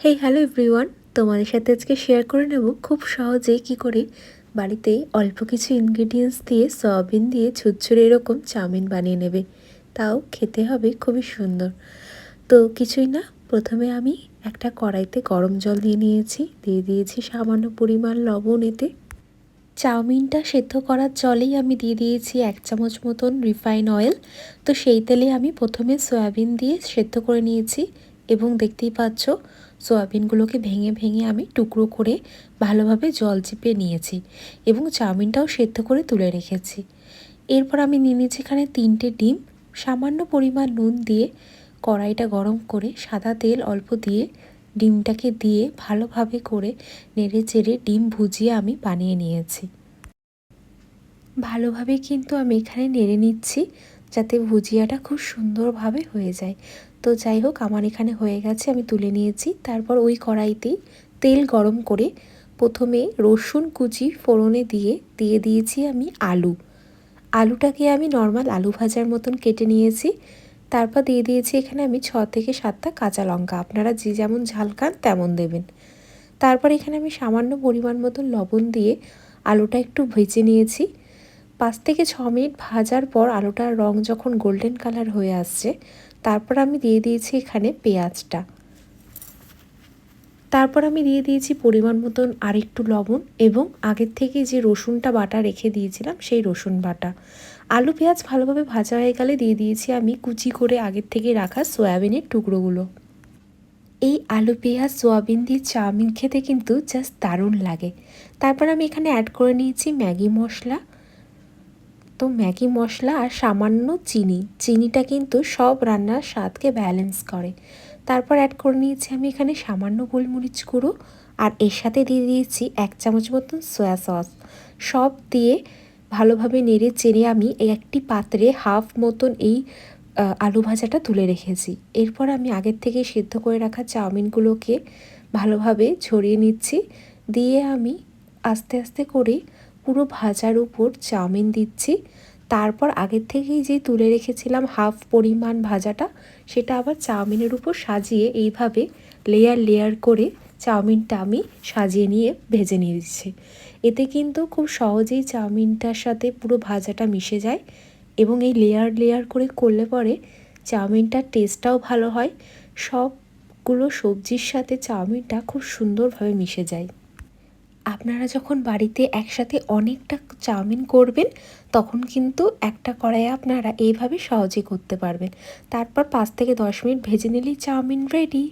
Hey hello everyone তোমাদের সাথে আজকে শেয়ার করে নেব খুব সহজে কি করে বাড়িতে অল্প কিছু ইনগ্রিডিয়েন্টস দিয়ে সয়াবিন দিয়ে ছুচ্ছুরে এরকম চাউমিন বানিয়ে নেবে। তাও খেতে হবে খুবই সুন্দর। তো কিছুই না, প্রথমে আমি একটা কড়াইতে গরম জল দিয়ে নিয়েছি। দিয়ে দিয়েছি সামান্য পরিমাণ লবণ এতে। চাউমিনটা সেদ্ধ করার জলেই আমি দিয়ে দিয়েছি এক চামচ মতন রিফাইন অয়েল তো সেই তেলে আমি প্রথমে সয়াবিন দিয়ে সেদ্ধ করে নিয়েছি। এবং দেখতেই পাচ্ছ, সয়াবিনগুলোকে ভেঙে ভেঙে আমি টুকরো করে ভালোভাবে জল চিপে নিয়েছি এবং চাউমিনটাও সেদ্ধ করে তুলে রেখেছি। এরপর আমি নিয়ে নিয়েছি এখানে তিনটে ডিম, সামান্য পরিমাণ নুন দিয়ে কড়াইটা গরম করে সাদা তেল অল্প দিয়ে ডিমটাকে দিয়ে ভালোভাবে করে নেড়ে চেড়ে ডিম ভুজিয়ে আমি বানিয়ে নিয়েছি। ভালোভাবে কিন্তু আমি এখানে নেড়ে নিচ্ছি। যাতে ভুজিয়াটা খুব সুন্দরভাবে হয়ে যায়। তো যাই হোক, আমার এখানে হয়ে গেছে, আমি তুলে নিয়েছি। তারপর ওই কড়াইতেই তেল গরম করে প্রথমে রসুন কুচি ফোড়নে দিয়ে দিয়ে দিয়েছি আমি আলু। আলুটাকে আমি নর্মাল আলু ভাজার মতন কেটে নিয়েছি। তারপর দিয়ে দিয়েছি এখানে আমি ছ থেকে সাতটা কাঁচা লঙ্কা। আপনারা যে যেমন ঝাল খান তেমন দেবেন। তারপর এখানে আমি সামান্য পরিমাণ মতন লবণ দিয়ে আলুটা একটু ভেজে নিয়েছি। পাঁচ থেকে ছ মিনিট ভাজার পর আলুটার রং যখন গোল্ডেন কালার হয়ে আসছে, তারপর আমি দিয়ে দিয়েছি এখানে পেঁয়াজটা। তারপর আমি দিয়ে দিয়েছি পরিমাণ মতন আরেকটু লবণ এবং আগের থেকে যে রসুনটা বাটা রেখে দিয়েছিলাম সেই রসুন বাটা। আলু পেঁয়াজ ভালোভাবে ভাজা হয়ে গেলে দিয়ে দিয়েছি আমি কুচি করে আগের থেকে রাখা সয়াবিনের টুকরোগুলো। এই আলু পেঁয়াজ, সোয়াবিন দিয়ে চাউমিন খেতে কিন্তু জাস্ট দারুণ লাগে। তারপর আমি এখানে অ্যাড করে নিয়েছি ম্যাগি মশলা তো ম্যাগি মশলা আর সামান্য চিনি। চিনিটা কিন্তু সব রান্নার স্বাদকে ব্যালেন্স করে। তারপর অ্যাড করে নিয়েছি আমি এখানে সামান্য গোলমরিচ গুঁড়ো আর এর সাথে দিয়ে দিয়েছি এক চামচ মতন সয়া সস সব দিয়ে ভালোভাবে নেড়ে চেড়ে আমি একটি পাত্রে হাফ মতন এই আলু ভাজাটা তুলে রেখেছি। এরপর আমি আগের থেকে সিদ্ধ করে রাখা চাউমিনগুলোকে ভালোভাবে ছড়িয়ে নিচ্ছি। দিয়ে আমি আস্তে আস্তে করে পুরো ভাজার উপর চাউমিন দিচ্ছি। তারপর আগের থেকেই যে তুলে রেখেছিলাম হাফ পরিমাণ ভাজাটা, সেটা আবার চাউমিনের উপর সাজিয়ে এইভাবে লেয়ার লেয়ার করে চাউমিনটা আমি সাজিয়ে নিয়ে ভেজে নিয়েছি এতে কিন্তু খুব সহজেই চাউমিনটার সাথে পুরো ভাজাটা মিশে যায় এবং এই লেয়ার লেয়ার করে করলে পরে চাউমিনটার টেস্টটাও ভালো হয়। সবগুলো সবজির সাথে চাউমিনটা খুব সুন্দরভাবে মিশে যায়। আপনারা যখন বাড়িতে একসাথে অনেকটা চাউমিন করবেন, তখন কিন্তু একটা কড়াইয়ে আপনারা এইভাবে সহজে করতে পারবেন। তারপর পাঁচ থেকে দশ মিনিট ভেজে নিলেই চাউমিন রেডি